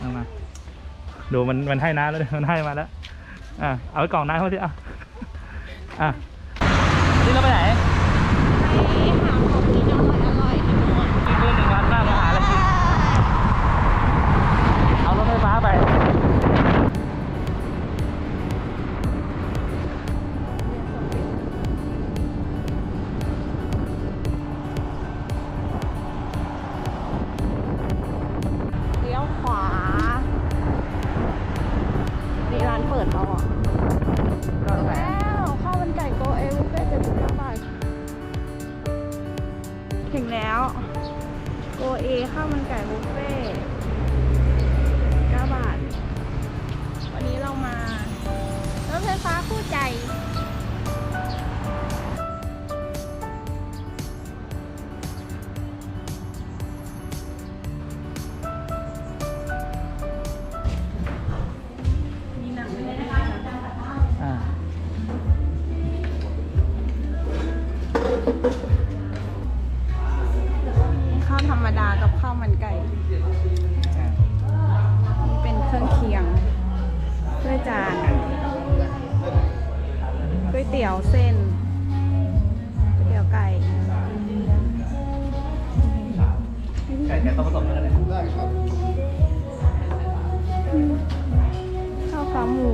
เอามาดูมันมันให้น้าแล้วมันให้มาแล้วอะเอาไว้กล่องน้าเขาสิอะอะนี่เราไปไหนาวมันไก่บุฟเฟ่ ดากับข้าวมันไก่อ่านี่เป็นเครื่องเคียงด้วยจานก๋วยเตี๋ยวเส้นก๋วยเตี๋ยวไก่ไก่ไก่ต้องผสมกันเลยข้าวขาหมู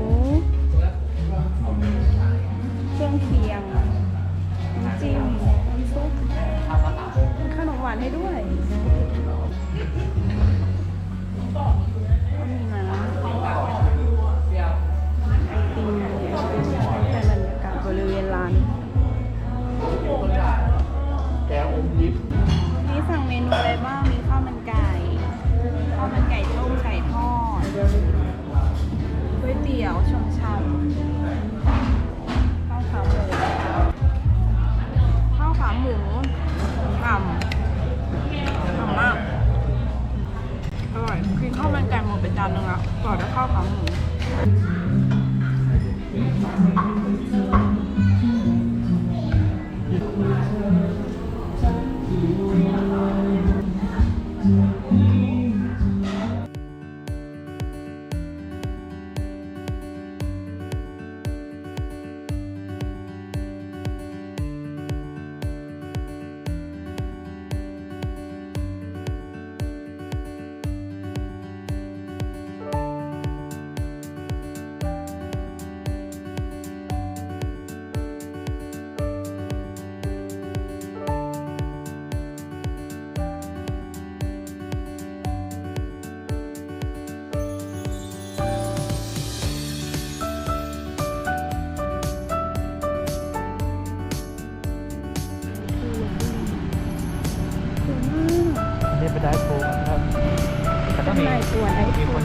ต้องมีข้างในได้คน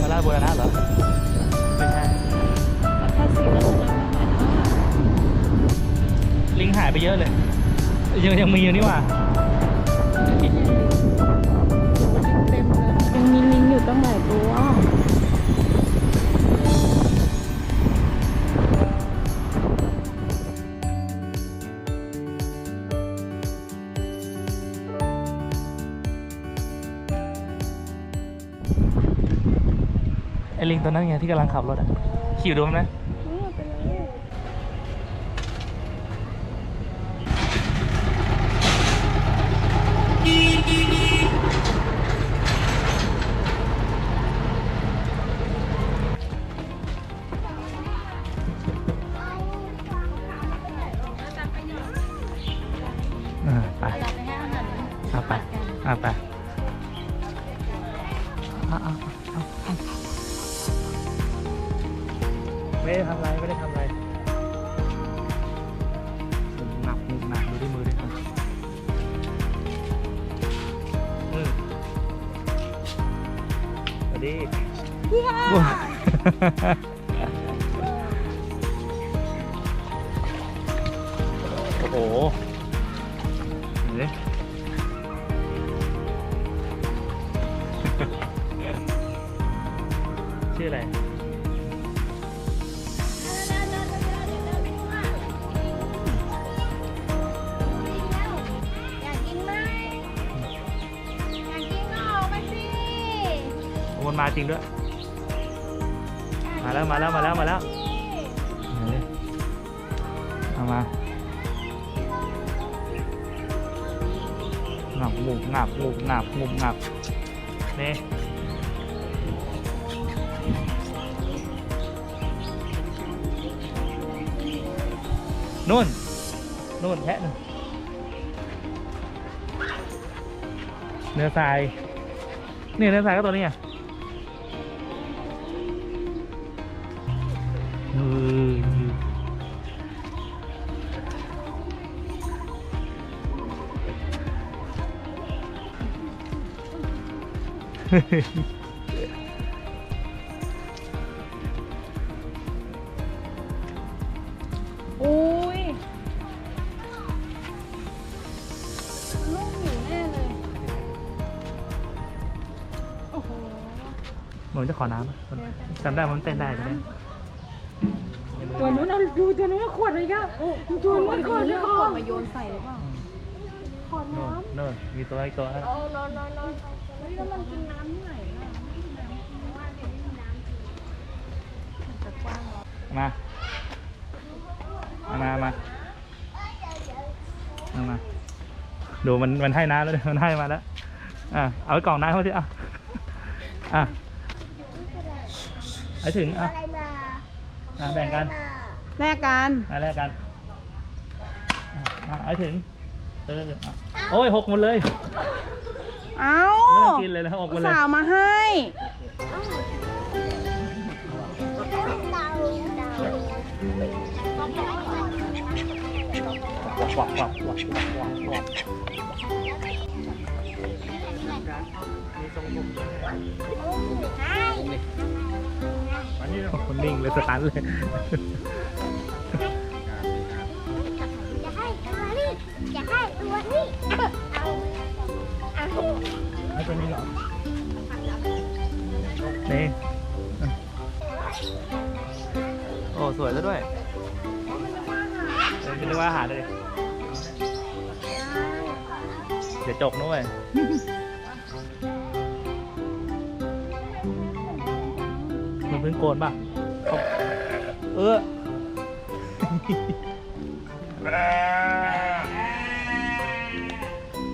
มาลาดบัวนะเหรอไม่ใช่แค่สีมันลิงหายไปเยอะเลย ยังยังมีอยู่นี่หว่า ลิงตัวนั้นไงที่กำลังขับรถอะขี่ดูมันไหมเนี่ยไปเอ่าไปเราไปอาหาอาไปเอาอาเอาเอาเอา ไม่ได้ทำอะไรไม่ได้ทำอะไรหนักหนักดูที่มือด้วยครับอืมสวัสดีว้าวโอ้โหเห็นไหมชื่ออะไร มาจริงด้วย มาแล้วมาแล้วมาแล้วมาแล้วเอามางับงูงับงูงับงูงับนี่นู่นนู่นแพะนู่นเนื้อทรายนี่เนื้อทรายก็ตัวนี้อะ ออเฮ้ยอุ้ยลูกอยู่แน่เลย โอ้โห เหมือนจะขอน้ำอะจำได้ว่ามันเต้นได้ใช่ไหม ตัวนู้นเอาดูตัวนู้นขวดเลยค่ะตัวนู้นขวดเลยขวดมาโยนใส่หรือเปล่าขวดโน่นน้ำโน่นมีตัวอีกตัวนะเอานอนนอนนอนเฮ้ยแล้วมันกินน้ำที่ไหนล่ะไม่กินน้ำว่าเดี๋ยวไม่มีน้ำกินมันจะกว้างเหรอมาเอามามาเอามา ดูมันมันให้น้ำแล้วเนี่ยมันให้มาแล้วอะเอาไว้กล่องน้ำเขาสิอะอะไอ้ถึงอะ อะแบ่งกันแลกกัน มาแรกกันอะไอ้ถึงเอออะโอ้ยหกหมดเลยเอ้าไม่ต้องกินเลยนะหกหมดเลย สาวมาให้ วักวักวักวักวักวักวัก คนนิ่งเลยสตันเลยจะให้ตัวนี้จะให้ตัวนี้เอาเอาไอ้ตัวนี้เหรอนี่โอ้สวยซะด้วยเออคิดว่าอาหารเลย เดี๋ยวจกด้วย เพิ่งโกนป่ะเอาเออ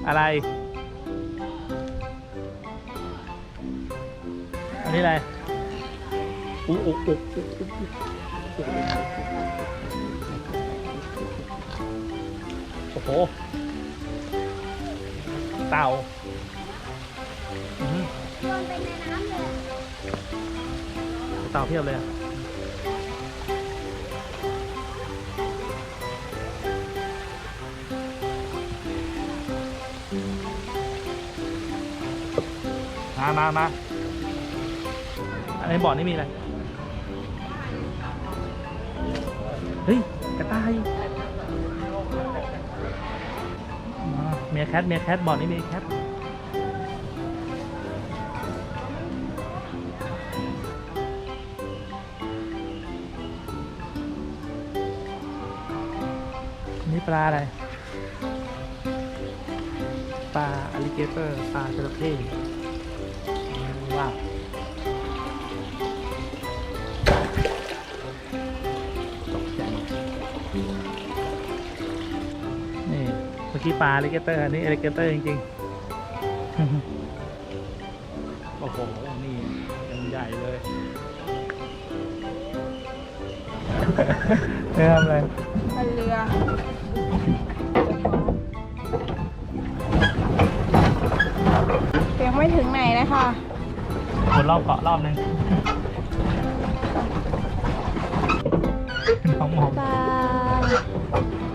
อะไร อันนี้อะไรอุ๊อุ๊อุ๊อุ๊อุ๊โอ้โห เต่า ต่าเพียบเลยอะมามามาอันในบ่อนี่มีอะไร เฮ้ย กระต่ายมาเมียแคทเมียแคทบ่อนี้มีแคท ปลาอะไร ปลาอลิเกเตอร์ ปลาจระเข้ว้าวตกใจนี่เมื่อกี้ปลาอลิเกเตอร์ อันนี้อลิเกเตอร์จริงๆ โอ้โห นี่ยังใหญ่เลยไม่ทำอะไรไปเรือ วนรอบเกาะรอบนึงน้องมอง บาย